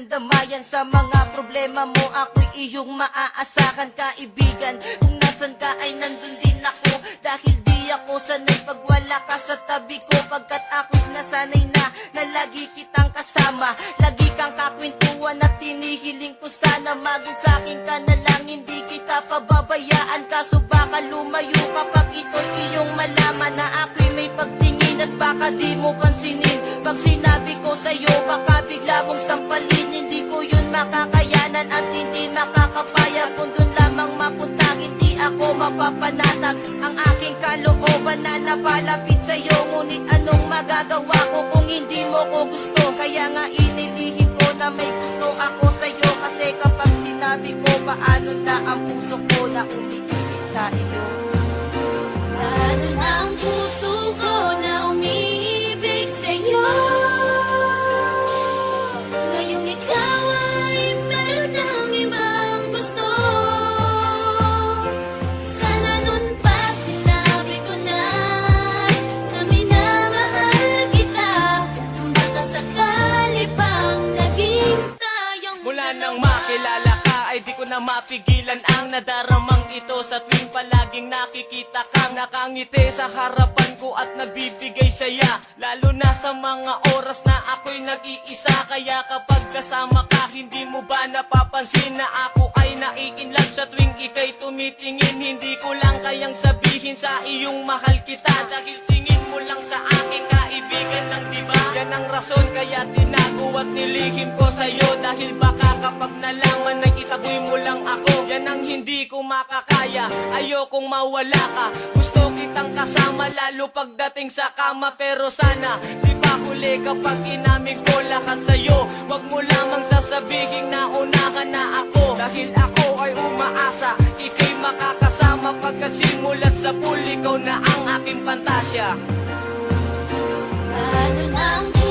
damayan Sa mga problema mo. Ako'y iyong maaasahan Kaibigan, kung nasan ka ay nandun din ako. Dahil di ako sanay pag wala ka sa tabi ko. Pagkat ako'y nasanay na na lagi kitang kasama. Lagi kang kakwentuhan at tinihiling ko sana Maging sa'kin ka na lang, hindi kita pababayaan Kaso baka lumayo kapag nadaramang ito Sa tuwing palaging nakikita kang nakangiti sa harapan ko at nagbibigay saya Lalo na sa mga oras na ako'y nag-iisa. Kaya kapag kasama ka hindi mo ba napapansin na ako ay naiinlove? Sa tuwing ikay tumitingin hindi ko lang kayang sabihin sa iyong mahal kita. Dahil tingin mo lang sa akin kaibigan lang diba? Yan ang rason kaya tinago at nilihim ko sa'yo. Dahil baka kapag nalaman na itaboy mo lang ako. Yan ang hindi ko makakaya. Ayokong mawala ka. Gusto kitang kasama lalo pagdating sa kama. Pero sana di ba huli kapag inamin ko lahat sa'yo. Wag mo lamang sasabihin na unahan na ako. Dahil ako ay umaasa Ika'y makakasama. Pagkat simulat sa pool Ikaw na ang aking pantasya Paano na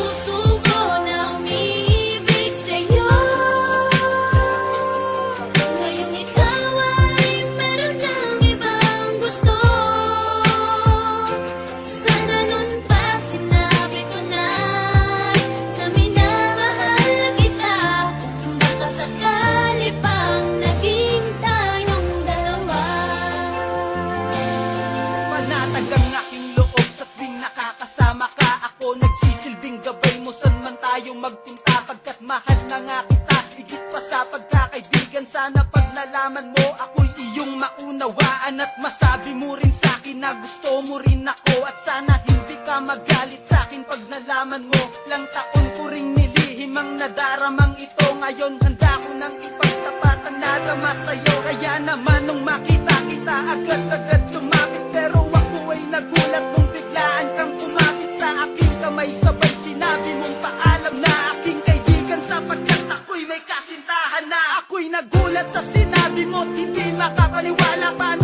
Ngayon handa ko nang ipagtapat ang nadama sa'yo Kaya naman nung makita kita agad-agad lumapit. Pero ako ay nagulat nung biglaan kang kumapit. Sa aking kamay Sabay sinabi mong paalam na aking kaibigan. Sapagkat ako'y may kasintahan na Ako'y nagulat sa sinabi mo Hindi makapaniwala. Paano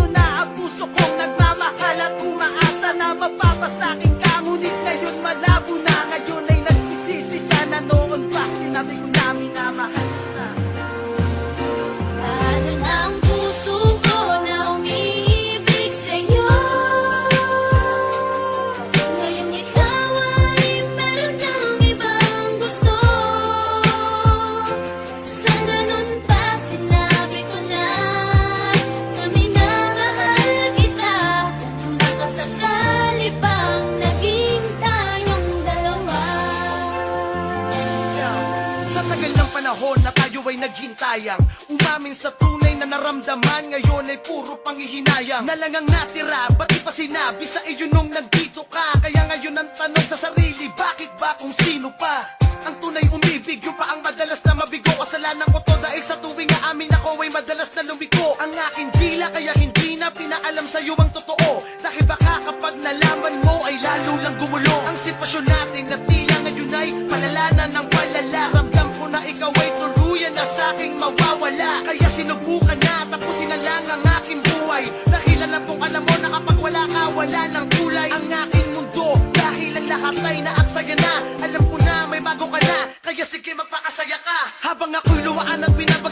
ay puro panghihinayang. Na lang ang natira, ba't pa sinabi sa iyo nung nandito ka? Kaya ngayon ang tanong sa sarili Bakit ba kung sino pa? Ang tunay umibig, yung pa ang madalas na mabigo. Kasalanan ko to dahil sa tuwing na amin ako ay madalas na lumiko Ang aking dila kaya hindi na pinaalam sa'yo ang totoo. Dahil baka kapag nalaman mo ay lalo lang gumulo. Ang sitwasyon natin na tila ngayon ay palala na ng palala. Ramdam ko na ikaw ay tuluyan na sa'king mawawala. Kaya sinubukan na tapusin na lang ang aking buhay. Dahil alam kong alam mo na kapag wala ka wala ng kulay. Ang aking mundo dahil ang lahat ay naaksaya na. Alam ko na may bago ka na Kaya sige magpakasaya ka. Habang ako'y luwaan at binabagtas